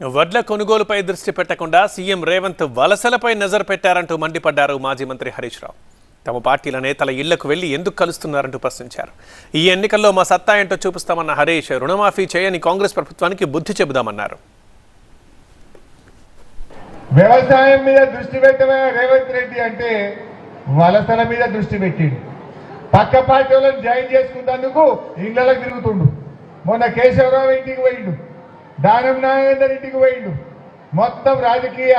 వడ్ల కొనుగోలుపై దృష్టి పెట్టకుండా సీఎం రేవంత్ వలసలపై నజరు పెట్టారంటూ మండిపడ్డారు మాజీ మంత్రి హరీష్ రావు. తమ పార్టీల నేతల ఇళ్ళకు వెళ్ళి ఎందుకు కలుస్తున్నారంటూ ప్రశ్నించారు. ఈ ఎన్నికల్లో మా సత్తా ఏంటో చూపిస్తామన్న హరీష్ రుణమాఫీ చేయని కాంగ్రెస్ ప్రభుత్వానికి బుద్ధి చెబుదామన్నారు. వ్యవసాయం మీద దృష్టి పెట్టమే రేవంత్ రెడ్డి అంటే వలసల మీద దృష్టి పెట్టిండు. పక్క పార్టీ వాళ్ళని జాయిన్ చేసుకున్నందుకు ఇళ్ళకు తిరుగుతుండు. మొన్న కేశవరావు ఇంటికి పోయిండు. దానం నాగేందర్ ఇంటికి పోయిండు. మొత్తం రాజకీయ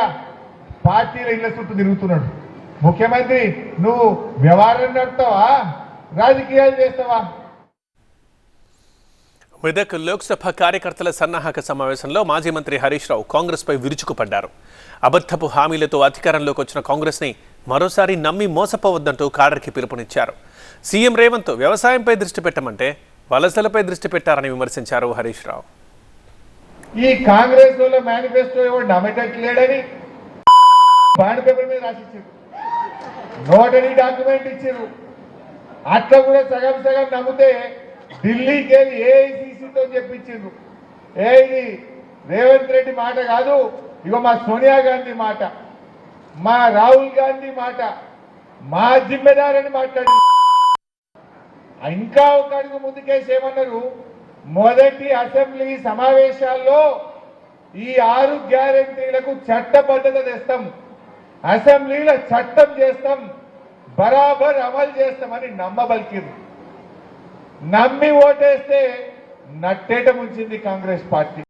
పార్టీల ఇళ్ళ చుట్టూ తిరుగుతున్నాడు. ముఖ్యమంత్రి నువ్వు వ్యవహారం నడుపుతావా రాజకీయాలు చేస్తావా? మెదక్ లోక్సభ కార్యకర్తల సన్నాహక సమావేశంలో మాజీ మంత్రి హరీష్ రావు కాంగ్రెస్పై విరుచుకుపడ్డారు. అబద్ధపు హామీలతో అధికారంలోకి వచ్చిన కాంగ్రెస్ని మరోసారి నమ్మి మోసపోవద్దంటూ కాడర్కి పిలుపునిచ్చారు. సీఎం రేవంత్ వ్యవసాయంపై దృష్టి పెట్టమంటే వలసలపై దృష్టి పెట్టారని విమర్శించారు హరీష్ రావు. ఈ కాంగ్రెస్ వాళ్ళ మేనిఫెస్టో ఎవరు నమ్మేటట్లేడని బాండ్ పేపర్ మీద రాసిచ్చారు. నోటరీ డాక్యుమెంట్ ఇచ్చారు. అట్లా కూడా సగం సగం నమ్మితే ఢిల్లీకి వెళ్ళి ఏఐసిసితో చెప్పించిండ్రు ఏ ఇది రేవంత్ రెడ్డి మాట కాదు ఇగో మా సోనియా గాంధీ మాట మా రాహుల్ గాంధీ మాట మా జిమ్మెదారని మాట్లాడి ఇంకా ఒక అడుగు ముందుకేసి ఏమన్నారు? మొదటి అసెంబ్లీ సమావేశాల్లో ఈ ఆరు గ్యారంటీలకు చట్టబద్ధత తెస్తాం. అసెంబ్లీలో చట్టం చేస్తాం. బరాబర్ అమలు చేస్తామని నమ్మబలికింది. నమ్మి ఓటేస్తే నట్టేట ముంచింది కాంగ్రెస్ పార్టీ.